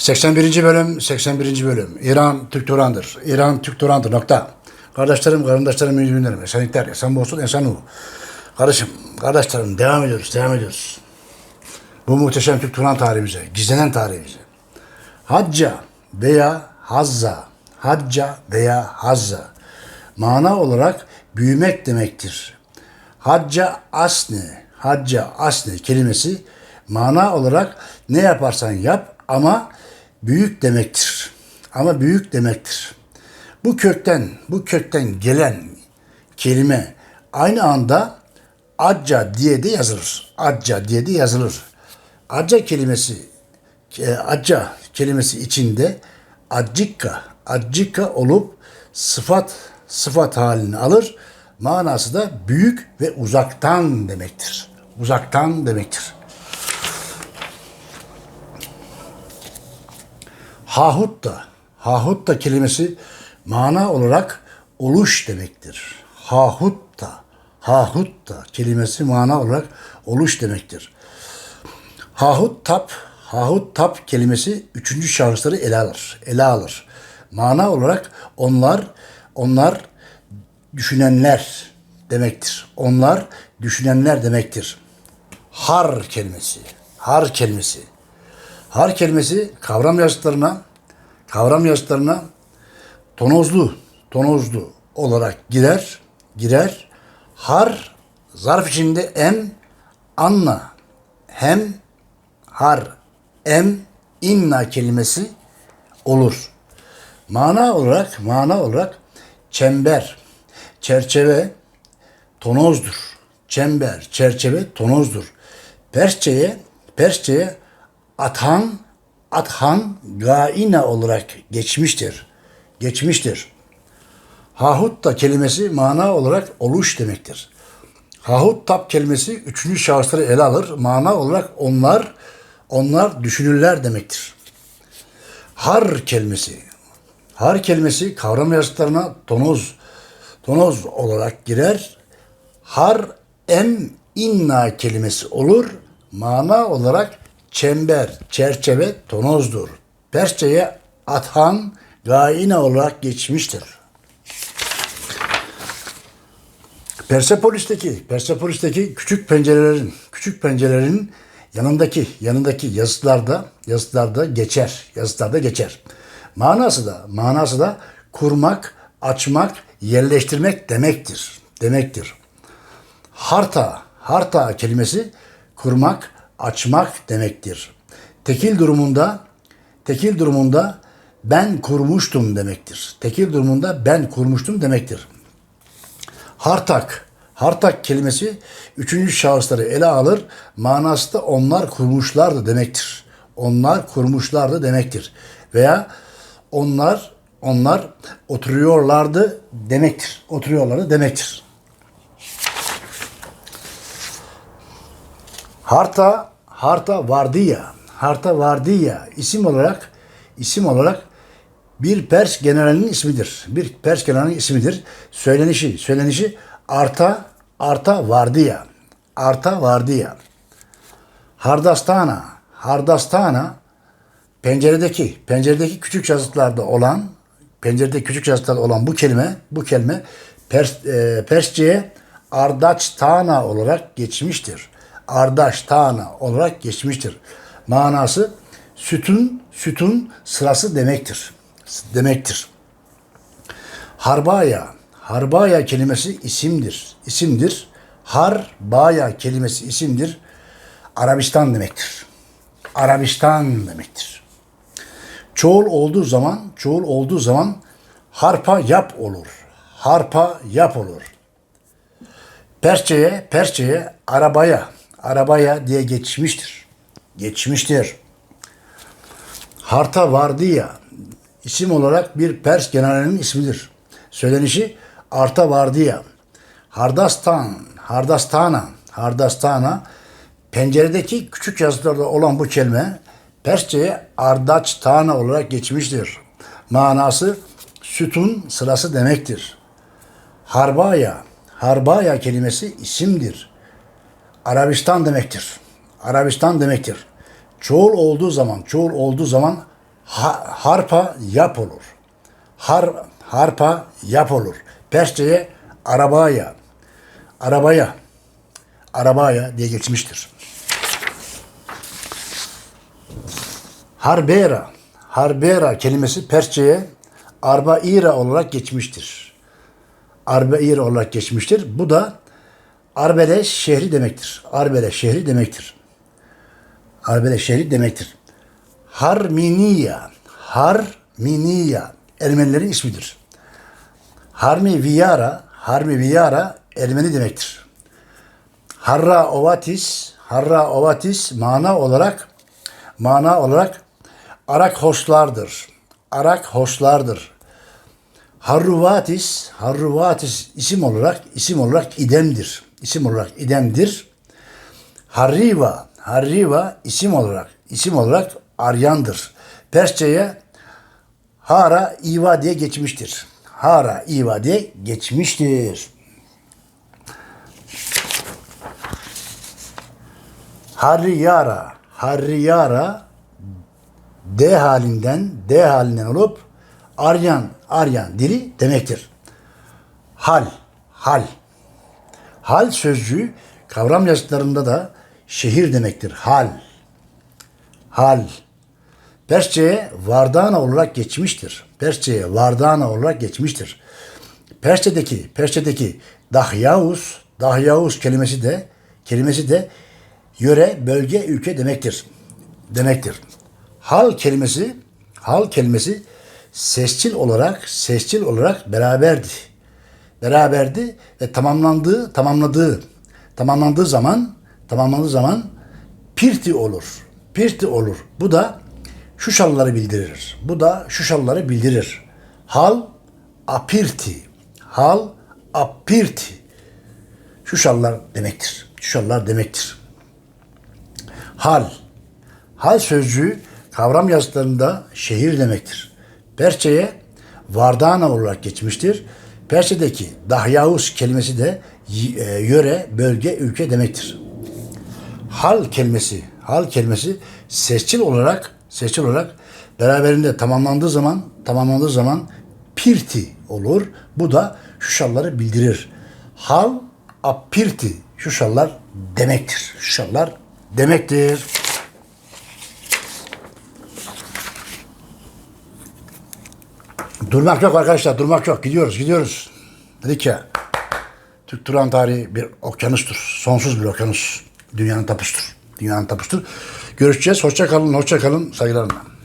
81. bölüm, 81. bölüm. İran Türk Turan'dır. İran Türk Turan'dır. Nokta. Kardeşlerim, kardeşlerim, müminlerim. Esenlikler, esen olsun, esen ol. Kardeşim, kardeşlerim devam ediyoruz, devam ediyoruz. Bu muhteşem Türk Turan tarihimize, gizlenen tarihimize. Hacca veya hazza, hacca veya hazza. Mana olarak büyümek demektir. Hacca asne, hacca asne kelimesi mana olarak ne yaparsan yap ama büyük demektir. Ama büyük demektir. Bu kökten, bu kökten gelen kelime aynı anda acca diye de yazılır. Acca diye de yazılır. Acca kelimesi e, acca kelimesi içinde accikka, accikka olup sıfat sıfat halini alır. Manası da büyük ve uzaktan demektir. Uzaktan demektir. Hahutta, hahutta kelimesi mana olarak oluş demektir. Hahutta, hahutta kelimesi mana olarak oluş demektir. Hahut tap, hahut tap kelimesi üçüncü şahısları ele alır. Ele alır. Mana olarak onlar, onlar düşünenler demektir. Onlar düşünenler demektir. Har kelimesi, har kelimesi. Har kelimesi kavram yazıtlarına, kavram yazıtlarına tonozlu, tonozlu olarak girer, girer. Har zarf içinde em, anla, hem, har, em, inna kelimesi olur. Mana olarak, mana olarak çember, çerçeve, tonozdur. Çember, çerçeve, tonozdur. Persçeye, Persçeye athan, athan gaina olarak geçmiştir. Geçmiştir. Hahutta kelimesi mana olarak oluş demektir. Hahut tap kelimesi üçüncü şahısları ele alır. Mana olarak onlar, onlar düşünürler demektir. Har kelimesi. Har kelimesi kavram yazıtlarına tonoz, tonoz olarak girer. Har em inna kelimesi olur. Mana olarak çember, çerçeve, tonozdur. Persçeye athan, gaine olarak geçmiştir. Persepolis'teki, Persepolis'teki küçük pencerelerin, küçük pencerelerin yanındaki, yanındaki yazıtlarda, yazıtlarda geçer, yazıtlarda geçer. Manası da, manası da kurmak, açmak, yerleştirmek demektir, demektir. Harta, harta kelimesi kurmak, açmak demektir. Tekil durumunda, tekil durumunda ben kurmuştum demektir. Tekil durumunda ben kurmuştum demektir. Hartak, hartak kelimesi üçüncü şahısları ele alır. Manası da onlar kurmuşlardı demektir. Onlar kurmuşlardı demektir. Veya onlar onlar oturuyorlardı demektir. Oturuyorlardı demektir. Harta, Harta Vardiya, Harta Vardiya isim olarak isim olarak bir Pers generalinin ismidir. Bir Pers generalinin ismidir. Söylenişi, söylenişi Arta, Arta Vardiya. Arta Vardiya. Hardastana, Hardastana penceredeki, penceredeki küçük yazıtlarda olan, pencerede küçük yazıtlarda olan bu kelime, bu kelime Pers, e, Persçe'ye Ardaçtana olarak geçmiştir. Ardaçtana olarak geçmiştir. Manası sütun, sütun sırası demektir. Demektir. Harbaya, Harbaya kelimesi isimdir. İsimdir. Harbaya kelimesi isimdir. Arabistan demektir. Arabistan demektir. Çoğul olduğu zaman, çoğul olduğu zaman harpa yap olur. Harpa yap olur. Persçeye, Persçeye arabaya, arabaya diye geçmiştir. Geçmiştir. Harta Vardiya isim olarak bir Pers generalinin ismidir. Söylenişi Arta Vardiya. Hardastan, Hardastana, Hardastana penceredeki küçük yazılarda olan bu kelime Persçe'ye Ardaçtana olarak geçmiştir. Manası sütun sırası demektir. Harbaya, Harbaya kelimesi isimdir. Arabistan demektir. Arabistan demektir. Çoğul olduğu zaman, çoğul olduğu zaman Ha- harpa yap olur. Har, harpa yap olur. Persçe'ye arabaya, arabaya, arabaya diye geçmiştir. Harbera, Harbera kelimesi Persçe'ye Arbaira olarak geçmiştir. Arbaira olarak geçmiştir. Bu da Arbele şehri demektir. Arbele şehri demektir. Arbele şehri demektir. Harminiya, Harminiya Ermenilerin ismidir. Harmi Viyara, Harmi Viyara Ermeni demektir. Harra Ovatis, Harra Ovatis mana olarak mana olarak Arak hoşlardır. Arak hoşlardır. Harruvatis, Harruvatis isim olarak isim olarak idemdir. İsim olarak idemdir. Harriva, Harriva isim olarak isim olarak aryandır. Persçeye Hara İva diye geçmiştir. Hara İva diye geçmiştir. Harriyara, Harriyara D halinden D halinden olup Aryan, Aryan dili demektir. Hal, hal. Hal sözcüğü kavram yazıtlarında da şehir demektir. Hal. Hal. Persçe'ye Vardana olarak geçmiştir. Persçe'ye Vardana olarak geçmiştir. Persçe'deki Persçe'deki Dahyaus, Dahyaus kelimesi de kelimesi de yöre, bölge, ülke demektir. Demektir. Hal kelimesi hal kelimesi sesçil olarak sesçil olarak beraberdi. Beraberdi ve tamamlandığı, tamamladığı, tamamlandığı zaman, tamamlandığı zaman pirti olur. Pirti olur. Bu da şu şalları bildirir. Bu da şu şalları bildirir. Hal apirti. Hal apirti. Şu şallar demektir. Şu şallar demektir. Hal. Hal sözcüğü kavram yazıtlarında şehir demektir. Perçe'ye Vardana olarak geçmiştir. Perçe'deki Dahyaus kelimesi de e, yöre, bölge, ülke demektir. Hal kelimesi, hal kelimesi sesçil olarak, sesçil olarak beraberinde tamamlandığı zaman, tamamlandığı zaman pirti olur. Bu da şu şalları bildirir. Hal apirti şu şallar demektir. Şu şallar demektir. Durmak yok arkadaşlar, durmak yok. Gidiyoruz, gidiyoruz. Dedik ya, Türk Turan tarihi bir okyanustur. Sonsuz bir okyanus. Dünyanın tapusudur. Dünyanın tapusudur. Görüşeceğiz. Hoşça kalın, hoşça kalın. Saygılarımla.